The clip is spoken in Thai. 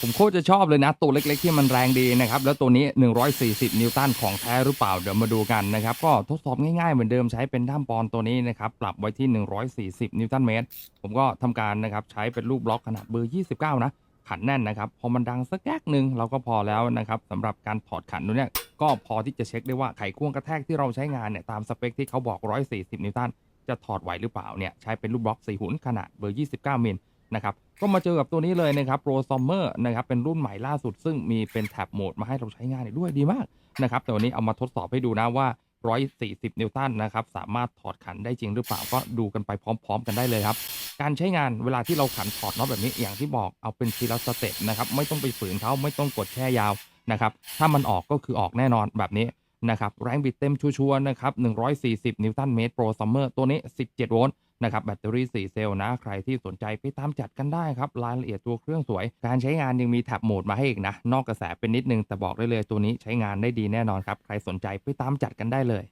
ผมโคตรจะชอบเลยนะ ตัวเล็กๆที่มันแรงดีนะครับ แล้วตัวนี้ 140 นิวตันของแท้หรือเปล่า เดี๋ยวมาดูกันนะครับ ก็ทดสอบง่ายๆเหมือนเดิมใช้เป็นด้ามปอนตัวนี้นะครับ ปรับไว้ที่ 140 นิวตันเมตร ผมก็ทำการนะครับใช้เป็นลูกบล็อกขนาดเบอร์ 29 นะ ขันแน่นนะครับ พอมันดังสักแก๊กหนึ่งเราก็พอแล้วนะครับสำหรับการถอดขันตัวเนี้ยก็พอที่จะเช็คได้ว่าไขควงกระแทกที่เราใช้งานเนี่ยตามสเปคที่เขาบอก 140 นิวตันจะถอดไหวหรือเปล่าเนี่ยใช้เป็นลูกบล็อกสีหุ่นขนาดเบอร์ 29 มิล นะครับก็มาเจอกับตัวนี้เลยนะครับ Pro Summer นะครับเป็นรุ่นใหม่ล่าสุด ซึ่งมีเป็นแท็บโหมดมาให้เราใช้งานด้วยดีมากนะครับแต่วันนี้เอามาทดสอบให้ดูนะว่า 140 นิวตันนะครับสามารถถอดขันได้จริงหรือเปล่าก็ดูกันไปพร้อม ๆ กันได้เลยครับการใช้งานเวลาที่เราขันถอดน็อตแบบนี้อย่างที่บอกเอาเป็นทีละสเต็ปนะครับไม่ต้องไปฝืนเขาไม่ต้องกดแช่ยาวนะครับถ้ามันออกก็คือออกแน่นอนแบบนี้นะครับแรงบิดเต็มชัวร์ๆนะครับ140 นิวตันเมตรโปรซัมเมอร์ตัวนี้ 17 โวลต์ นะครับแบตเตอรี่4เซลล์นะใครที่สนใจไปตามจัดกันได้ครับรายละเอียดตัวเครื่องสวย การใช้งานยังมีแท็บโหมดมาให้อีกนะ นอกกระแสเป็นนิดนึงแต่บอกได้เลยตัวนี้ใช้งานได้ดีแน่นอนครับ ใครสนใจไปตามจัดกันได้เลย